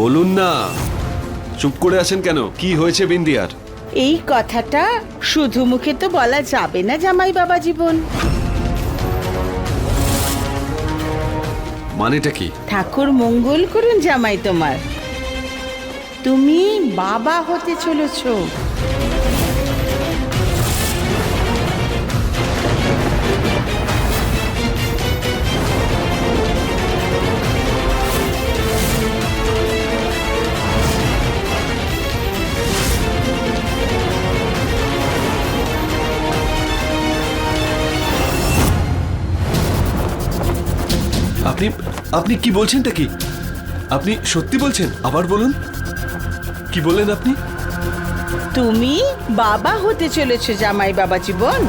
বলুন না। চুপ করে আছেন কেন? কি হয়েছে বিন্দিয়ার? এই কথাটা শুধু মুখে তো বলা যাবে না জামাই বাবা জীবন। মানেটা কি? ঠাকুর মঙ্গল করুন জামাই তোমার। তুমি বাবা হতে চলেছ। আপনি কি বলছেনটা কি? আপনি সত্যি বলছেন? আবার বলুন। কি বললেন আপনি? তুমি বাবা হতে চলেছ জামাই বাবা জীবন।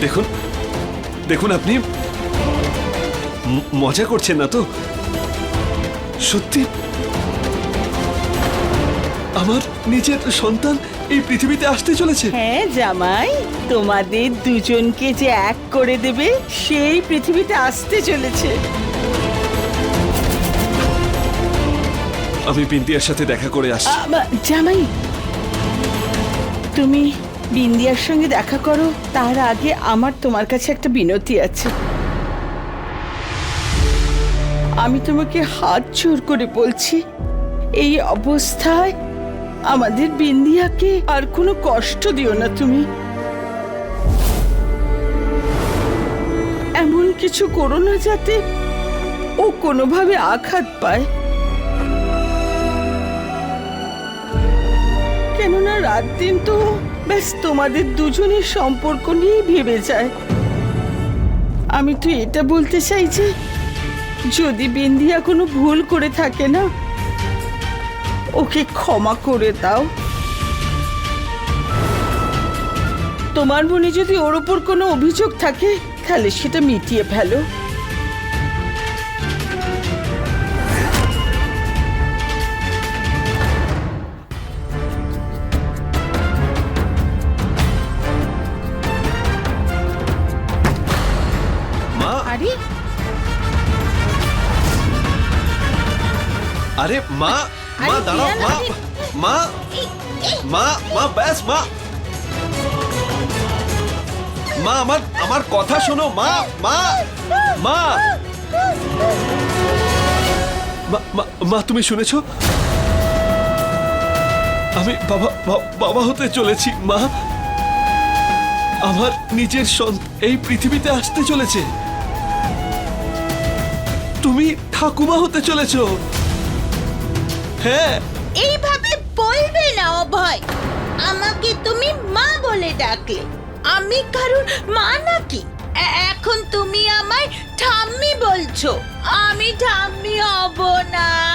দেখুন দেখুন আপনি। মজা করছেন না তো? সত্যি? আমার নিজের সন্তান এই পৃথিবীতে আসতে চলেছে। হ্যাঁ জামাই তোমাদের দুজনকে যে এক করে দেবে সেই পৃথিবীতে আসতে চলেছে। আমি বিন্দিয়ার সাথে দেখা করে আসছি জামাই তুমি বিন্দিয়ার সঙ্গে দেখা করো তার আগে আমার তোমার কাছে একটা বিনতি আছে। আমি তোমাকে হাত জোর করে বলছি, এই অবস্থায় আমাদের বিন্দিয়াকে আর কোনো কষ্ট দিও না তুমি। এমন কিছু করো না যাতে ও কোনোভাবে আঘাত পায়। কেননা রাত দিন তো ব্যাস তোমাদের দুজনের সম্পর্ক নিয়ে ভেবে যায়। আমি তো এটা বলতে চাই যে যদি বিন্দিয়া কোনো ভুল করে থাকে না ওকে ক্ষমা করে দাও। তোমার মনে যদি ওর ওপর কোনো অভিযোগ থাকে তাহলে সেটা মিটিয়ে ফেলো। মা? আরে আরে মা মা দাঁড়াও মা মা মা মা ব্যাস মা। মা আমার আমার কথা শোনো মা মা মা। মা- তুমি শুনেছো? আমি বাবা বাবা হতে চলেছি মা। আমার নিজের সন্ত এই পৃথিবীতে আসতে চলেছে। তুমি ঠাকুমা হতে চলেছো। হ্যাঁ। এইভাবে বলবে না অভয়। আমাকে তুমি মা বলে ডাকলে। আমি কারুর মা নাকি? এ- এখন তুমি আমায় ঠাম্মি বলছো। আমি ঠাম্মি হব না।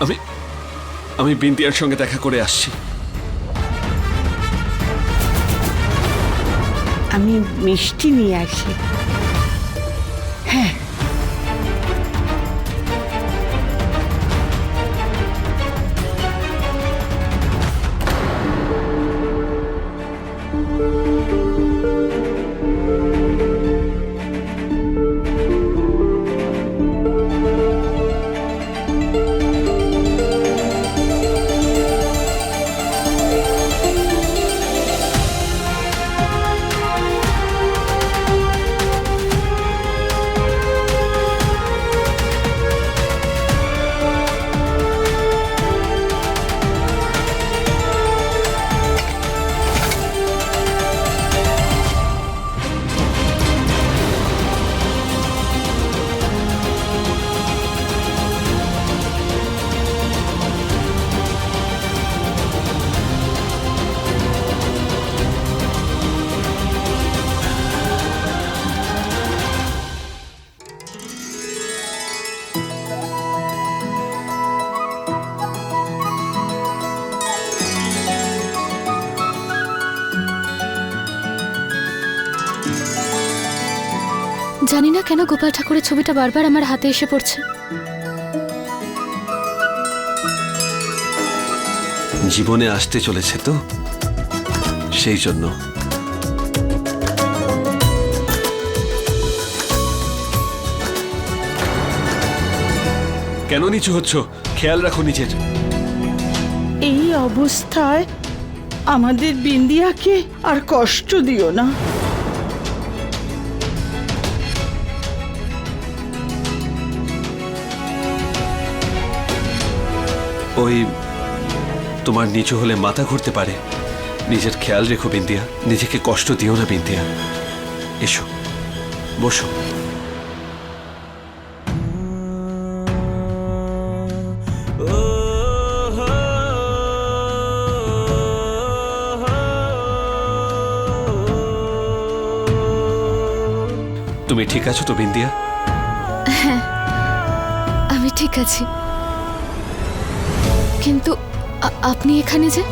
আমি আমি বিন্দিয়ার সঙ্গে দেখা করে আসছি। আমি মিষ্টি নিয়ে আসি। হ্যাঁ জানি না কেন গোপাল ঠাকুরের ছবিটা বারবার আমার হাতে এসে পড়ছে। জীবনে আসতে চলেছে তো? সেই জন্য। কেন নিচু হচ্ছ? খেয়াল রাখো নিজের। এই অবস্থায় আমাদের বিন্দিয়াকে আর কষ্ট দিও না। ওই তোমার নিচু হলে মাথা ঘুরতে পারে। নিজের খেয়াল রেখো বিন্দিয়া নিজেকে কষ্ট দিও না বিন্দিয়া এসো, বসো। তুমি ঠিক আছো তো বিন্দিয়া হ্যাঁ আমি ঠিক আছি। কিন্তু আপনি এখানে যে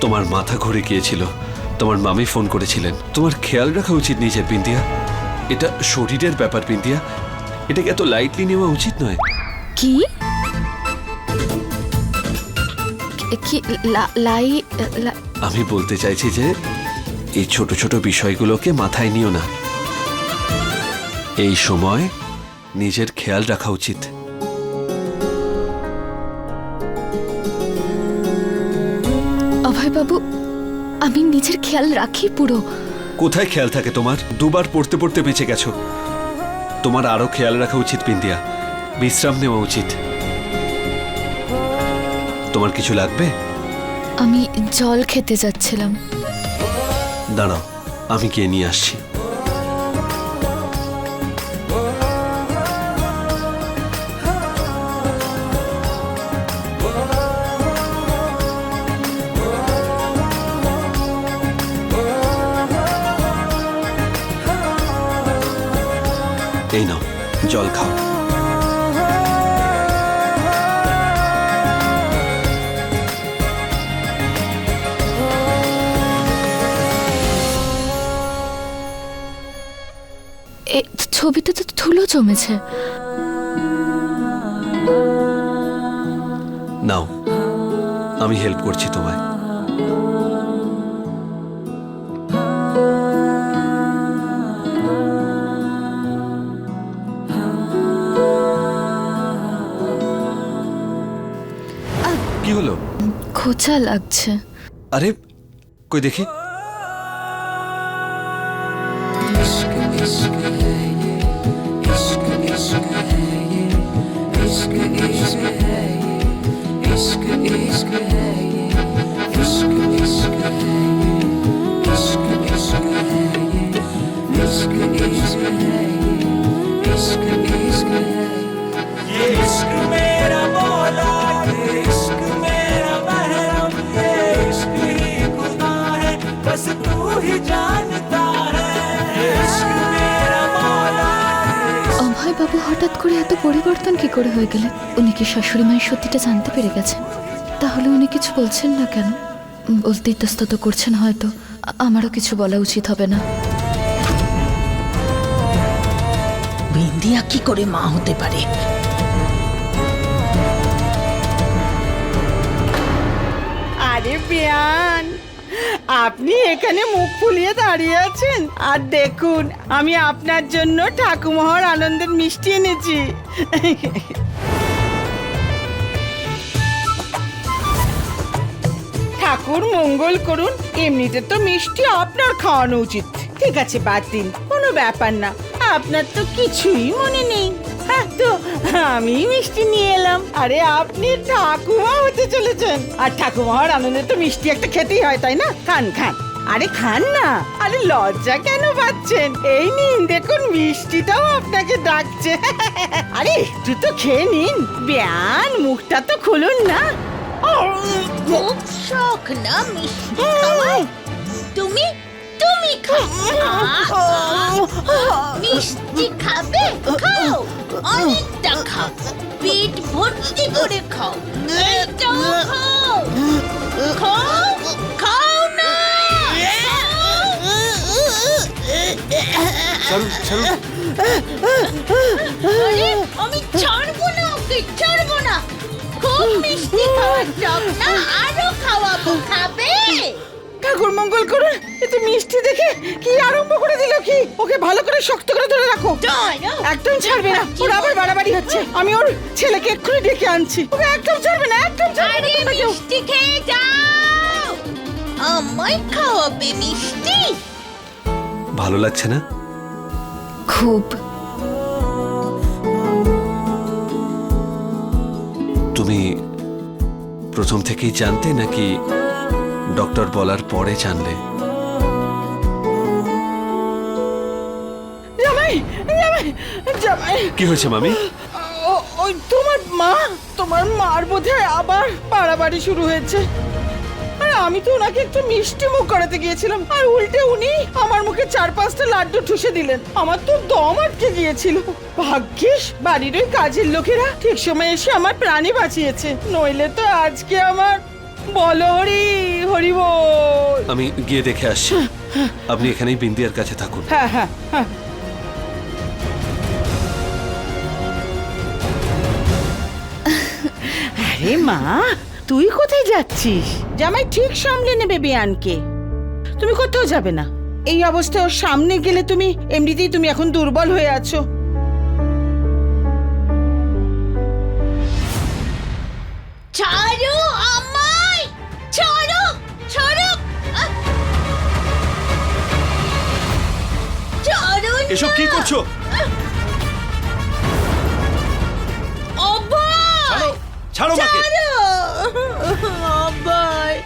তোমার মাথা ঘুরে গিয়েছিল। তোমার মামি ফোন করেছিলেন। তোমার খেয়াল রাখা উচিত নিজের বিন্দিয়া এটা শরীরের ব্যাপার বিন্দিয়া এটাকে এত লাইটলি নেওয়া উচিত নয়। কি? কি- কি লাই আমি বলতে চাইছি যে এই ছোট ছোট বিষয়গুলোকে মাথায় নিও না। এই সময় নিজের খেয়াল রাখা উচিত। অভয়বাবু আমি নিজের খেয়াল রাখি পুরো। কোথায় খেয়াল থাকে তোমার? দুবার পড়তে পড়তে বেঁচে গেছো। তোমার আরও খেয়াল রাখা উচিত বিন্দিয়া। বিশ্রাম নেওয়া উচিত। তোমার কিছু লাগবে? আমি জল খেতে যাচ্ছিলাম। দাঁড়াও আমি গিয়ে নিয়ে আসছি। ছবিতে তো ধুলো জমেছে। নাও আমি হেল্প করছি তোমায়। কি হলো? খোঁচা লাগছে। আরে কই দেখি? ये অভয়বাবু হঠাৎ করে এত পরিবর্তন কি করে হয়ে গেলেন? উনি কি শাশুড়ি মায়ের সত্যিটা জানতে পেরে গেছেন? তাহলে উনি কিছু বলছেন না কেন? বলতে ইতস্তত করছেন হয়তো। আমারও কিছু বলা উচিত হবে না। বিন্দিয়া কি করে মা হতে পারে? আরে বিয়ান আপনি এখানে মুখ ফুলিয়ে দাঁড়িয়ে আছেন। আর দেখুন আমি আপনার জন্য ঠাকুমহার আনন্দের মিষ্টি এনেছি। ঠাকুর মঙ্গল করুন, এমনিতে তো মিষ্টি আপনার খাওয়ানো উচিত। ঠিক আছে, বাদ দিন, কোনো ব্যাপার না। আপনার তো কিছুই মনে নেই। হ্যাঁ তো আমি মিষ্টি নিয়ে এলাম। আরে, আপনি ঠাকুমা হতে চলেছেন। আর ঠাকুমার আনন্দে তো মিষ্টি একটা খেতেই হয়, তাই না? খান খান। আরে, খান না। আরে, লজ্জা কেন পাচ্ছেন? এই নিন, দেখুন, মিষ্টিটাও আপনাকে ডাকছে। আরে, একটু তো খেয়ে নিন। ব্যান, মুখটা তো খুলুন না। শখ না মিষ্টি খাওয়ায় তুমি তুমি খাও। মিষ্টি খাবে? খাও। অনেকটা খাও। পেট ভর্তি করে খাও। এইটাও খাও। খাও খাও না। ছাড়ুন ছাড়ুন। আমি ছাড়বো না ওকে ছাড়বো না। খুব মিষ্টি খাওয়ার টক না আরও খাওয়াবো খাবে? ঠাকুর মঙ্গল করুন এতে মিষ্টি দেখে কি আরম্ভ করে দিল কি? ওকে ভালো করে শক্ত করে ধরে রাখো। একদম ছাড়বে না। ওর আবার বাড়াবাড়ি হচ্ছে। আমি ওর ছেলেকে এক্ষুনি ডেকে আনছি। ওকে একদম ছাড়বে না একদম ছাড়বে না। মিষ্টি খেয়ে যাও। আমায় খাওয়াবে মিষ্টি। ভালো লাগছে না? খুব তুমি প্রথম থেকেই জানতে নাকি ডক্টর বলার পরে জানলে? কি হয়েছে মামি? তোমার মা তোমার মার বোধহয় আবার পাড়াবাড়ি শুরু হয়েছে। আমি তো ওনাকে একটু মিষ্টি মুখ করাতে গিয়েছিলাম আর উল্টে উনি আমার মুখে চার পাঁচটা লাড্ডু ঠুসে দিলেন। আমার তো দম আটকে গিয়েছিল। ভাগ্যিস বাড়ির ওই কাজের লোকেরা ঠিক সময় এসে আমার প্রাণী বাঁচিয়েছে। নইলে তো আজকে আমার বলো হরি হরি বল। আমি গিয়ে দেখে আসছি। আপনি এখানেই বিন্দিয়ার কাছে থাকুন। হ্যাঁ হ্যাঁ হ্যাঁ। আরে মা তুই কোথায় যাচ্ছিস? জামাই ঠিক সামলে নেবে বিয়ানকে। তুমি কোথাও যাবে না। এই অবস্থায় ওর সামনে গেলে তুমি এমনিতেই তুমি এখন দুর্বল হয়ে আছো। ছাড়ো আমায়! ছাড়ো! ছাড়ো! ছাড়ো এসব কি করছ? ছাড়ো ছাড়ো মাকে। অভয়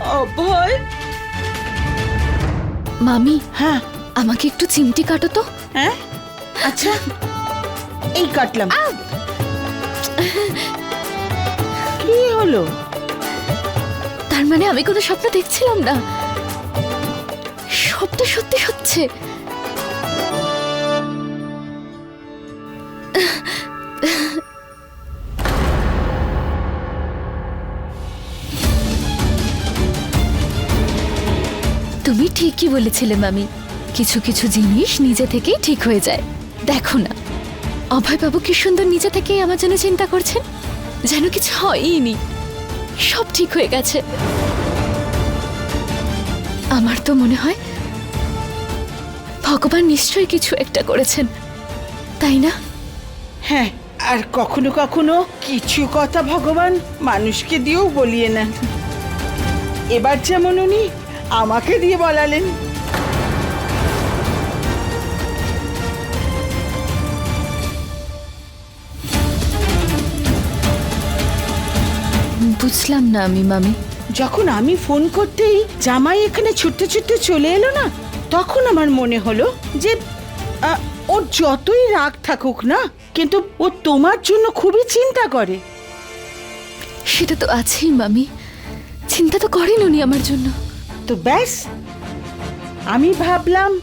অভয় মামি হ্যাঁ। আমাকে একটু চিমটি কাটো তো। হ্যাঁ? আচ্ছা। এই কাটলাম। কি হলো? তার মানে আমি কোনো স্বপ্ন দেখছিলাম না। সবটা সত্যি হচ্ছে। ঠিকই বলেছিলে, মামি। কিছু কিছু জিনিস নিজে থেকেই ঠিক হয়ে যায়। দেখো না অভয় বাবু কি সুন্দর নিজে থেকেই আমার জন্য চিন্তা করছেন? যেন কিছু হয়ইনি। সব ঠিক হয়ে গেছে। আমার তো মনে হয় ভগবান নিশ্চয়ই কিছু একটা করেছেন। তাই না? হ্যাঁ আর কখনো কখনো কিছু কথা ভগবান মানুষকে দিয়েও বলিয়ে নেন। এবার যেমন উনি আমাকে দিয়ে বলালেন। বুঝলাম না আমি মামি। যখন আমি ফোন করতেই জামাই এখানে ছুটতে ছুটতে চলে এলো না তখন আমার মনে হলো যে আহ, ওর যতই রাগ থাকুক না কিন্তু ও তোমার জন্য খুবই চিন্তা করে। সেটা তো আছেই মামি। চিন্তা তো করেন উনি আমার জন্য। তো ব্যাস। আমি ভাবলাম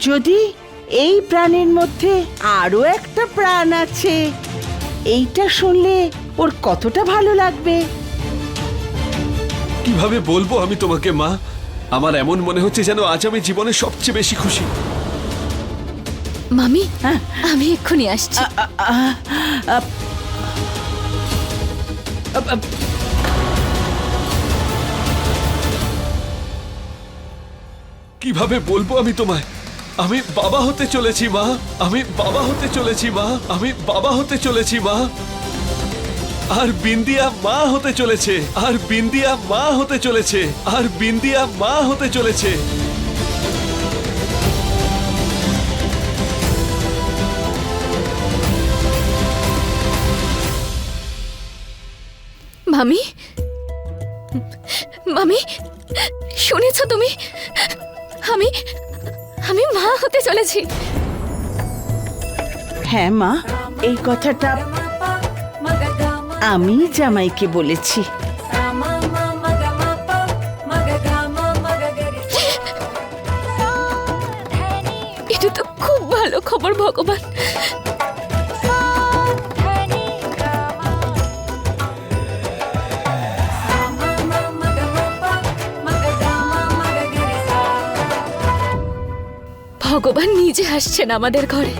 যদি এই প্রাণের মধ্যে আরও একটা প্রাণ আছে এইটা শুনলে ওর কতটা ভালো লাগবে? কীভাবে বলব আমি তোমাকে মা? আমার এমন মনে হচ্ছে যেন আজ আমি জীবনে সবচেয়ে বেশি খুশি। মামি হ্যাঁ। আমি এক্ষুনি আসছি। কীভাবে বলব আমি তোমায়? আমি বাবা হতে চলেছি, মা। আমি বাবা হতে চলেছি, মা। আমি বাবা হতে চলেছি, মা। আর বিন্দিয়া মা হতে চলেছে। আর বিন্দিয়া মা হতে চলেছে। আর বিন্দিয়া মা হতে চলেছে। মামি? মামি, শুনেছ তুমি? আমি আমি মা হতে চলেছি। হ্যাঁ মা এই কথাটা আমি জামাইকে বলেছি। ভগবান নিজে আসছেন আমাদের ঘরে।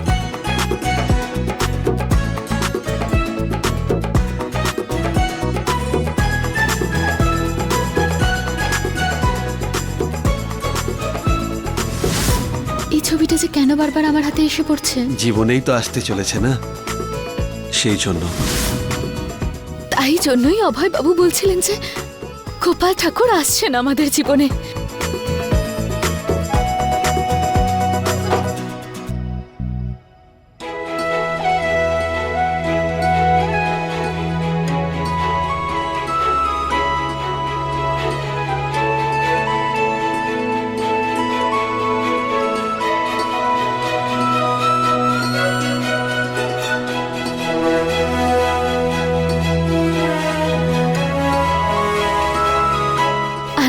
এই ছবিটা যে কেন বারবার আমার হাতে এসে পড়ছে? জীবনেই তো আসতে চলেছে না? সেই জন্য। তাই জন্যই অভয় বাবু বলছিলেন যে গোপাল ঠাকুর আসছেন আমাদের জীবনে।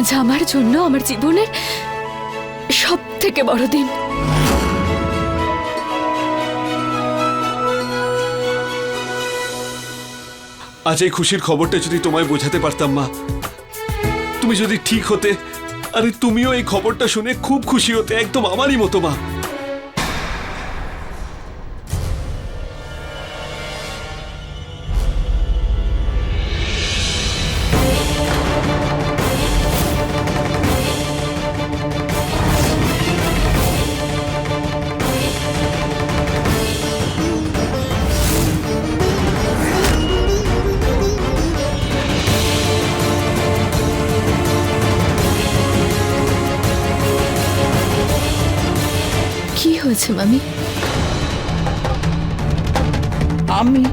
আজ আমার জন্য আমার জীবনের সব থেকে বড় দিন। আজ এই খুশির খবরটা যদি তোমায় বোঝাতে পারতাম, মা। তুমি যদি ঠিক হতে, আরে তুমিও এই খবরটা শুনে খুব খুশি হতে, একদম আমারই মতো, মা। হয়েছে মামি। আমি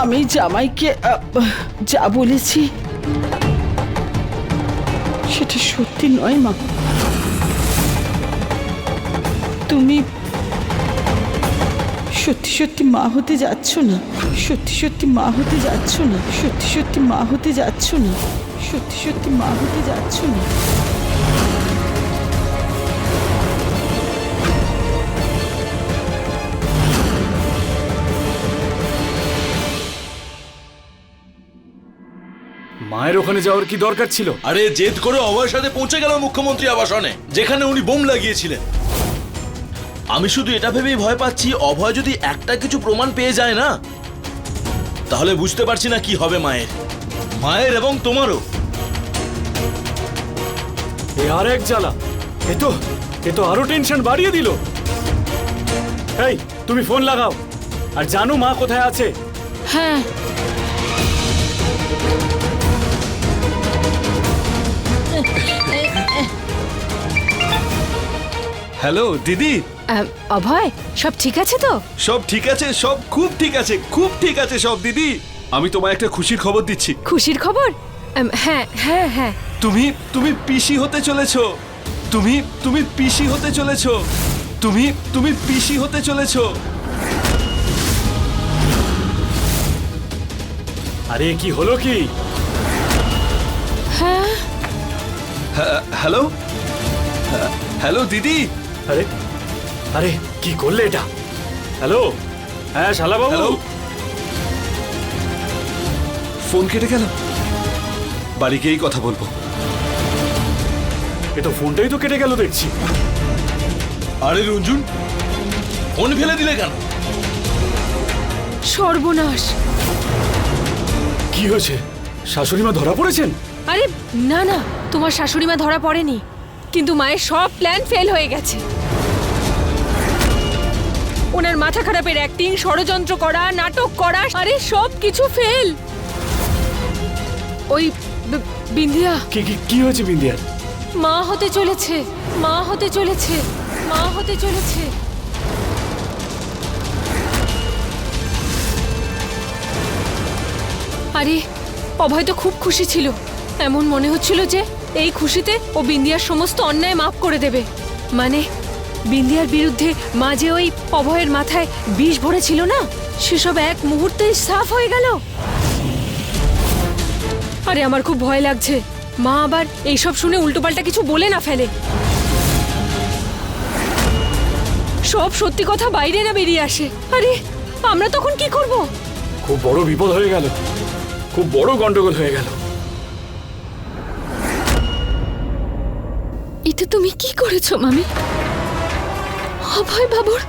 আমি জামাইকে যা বলেছি, সেটা সত্যি নয়, মা। তুমি সত্যি সত্যি মা হতে যাচ্ছ না। সত্যি সত্যি মা হতে যাচ্ছ না। সত্যি সত্যি মা হতে যাচ্ছ না। সত্যি সত্যি মা হতে যাচ্ছ না। মায়ের ওখানে যাওয়ার কি দরকার ছিল? আরে জেদ করে অভয়ের সাথে পৌঁছে গেল মুখ্যমন্ত্রী আবাসনে যেখানে উনি বোম লাগিয়েছিলেন। আমি শুধু এটা ভেবেই ভয় পাচ্ছি অভয় যদি একটা কিছু প্রমাণ পেয়ে যায় না তাহলে বুঝতে পারছি না কি হবে মায়ের। মায়ের এবং তোমারও। এ আর এক জ্বালা। এ তো এ তো আরও টেনশন বাড়িয়ে দিল। এই তুমি ফোন লাগাও। আর জানো মা কোথায় আছে? হ্যাঁ হ্যালো দিদি। অভয় সব ঠিক আছে তো? সব ঠিক আছে সব খুব ঠিক আছে খুব ঠিক আছে সব দিদি। আমি তোমায় একটা খুশির খবর দিচ্ছি। খুশির খবর? হ্যাঁ হ্যাঁ হ্যাঁ। তুমি তুমি পিসি হতে চলেছো। তুমি তুমি পিসি হতে চলেছো। তুমি তুমি পিসি হতে চলেছো। আরে কি হলো কি? হ্যাঁ, হ্যালো? হ্যাঁ, হ্যালো দিদি? আরে আরে কি করলে এটা? হ্যালো? হ্যাঁ শালা বাবু হ্যালো? ফোন কেটে গেল। বাড়ি গিয়েই কথা বলব। এ তো ফোনটাই তো কেটে গেল দেখছি। আরে রঞ্জুন ফোন ফেলে দিলে কেন? সর্বনাশ। কি হয়েছে? শাশুড়ি মা ধরা পড়েছেন? আরে না না তোমার শাশুড়ি মা ধরা পড়েনি কিন্তু মায়ের সব প্ল্যান ফেল হয়ে গেছে। ওনার মাথা খারাপের অ্যাক্টিং ষড়যন্ত্র করা নাটক করা আরে সব কিছু ফেল ওই বিন্দিয়া কি কি কি হয়েছে বিন্দিয়ার মা হতে চলেছে মা হতে চলেছে মা হতে চলেছে। আরে অভয় তো খুব খুশি ছিল। এমন মনে হচ্ছিল যে এই খুশিতে ও বিন্দিয়ার সমস্ত অন্যায় মাফ করে দেবে। মানে বিন্দিয়ার বিরুদ্ধে মা যে ওই অভয়ের মাথায় বিষ ভরেছিল না? সেসব এক মুহূর্তেই সাফ হয়ে গেল। আরে, আমার খুব ভয় লাগছে। মা আবার এইসব শুনে উল্টোপাল্টা কিছু বলে না ফেলে। সব সত্যি কথা বাইরে না বেরিয়ে আসে। আরে, আমরা তখন কি করব? খুব বড় বিপদ হয়ে গেল। খুব বড় গন্ডগোল হয়ে গেল। এটা তুমি কি করেছ, মামি? অভয় বাবুর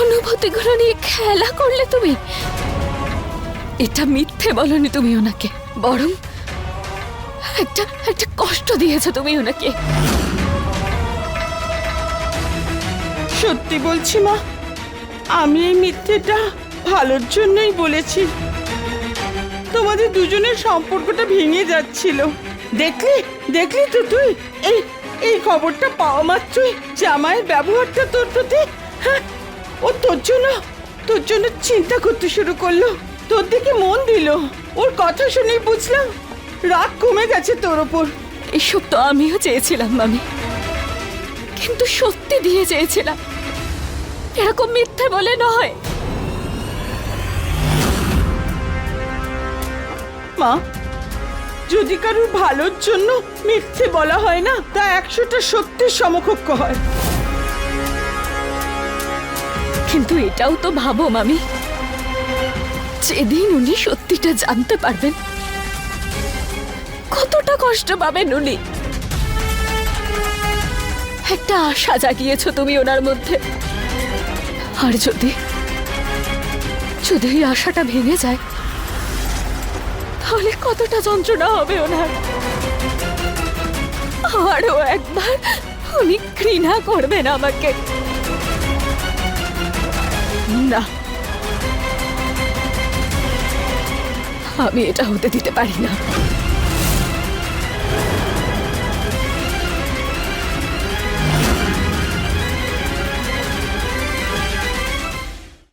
অনুভূতি অনুভূতিগুলো নিয়ে খেলা করলে তুমি? এটা মিথ্যে বলনি তুমি ওনাকে, বরং একটা একটা কষ্ট দিয়েছ তুমি ওনাকে। সত্যি বলছি, মা, আমি এই মিথ্যেটা ভালোর জন্যই বলেছি। তোমাদের দুজনের সম্পর্কটা ভেঙে যাচ্ছিল। দেখলি দেখলি তো তুই? এই এই খবরটা পাওয়া মাত্রই জামাইয়ের ব্যবহারটা তোর প্রতি হ্যাঁ ও তোর জন্য তোর জন্য চিন্তা করতে শুরু করল। তোর দিকে মন দিল ওর কথা শুনেই বুঝলাম রাগ কমে গেছে তোর ওপর। এসব তো আমিও চেয়েছিলাম মামি। কিন্তু সত্যি দিয়ে চেয়েছিলাম। এরকম মিথ্যে বলে নয়। মা যদি কারোর ভালোর জন্য মিথ্যে বলা হয় না, তা একশোটা সত্যের সমকক্ষ হয়। কিন্তু এটাও তো ভাবো, মামি। যেদিন উনি সত্যিটা জানতে পারবেন, কতটা কষ্ট পাবেন উনি। একটা আশা জাগিয়েছো তুমি ওনার মধ্যে। আর যদি যদি এই আশাটা ভেঙে যায় তাহলে কতটা যন্ত্রণা হবে ওনার? আরও একবার উনি ঘৃণা করবেন আমাকে। না। আমি এটা হতে দিতে পারি না।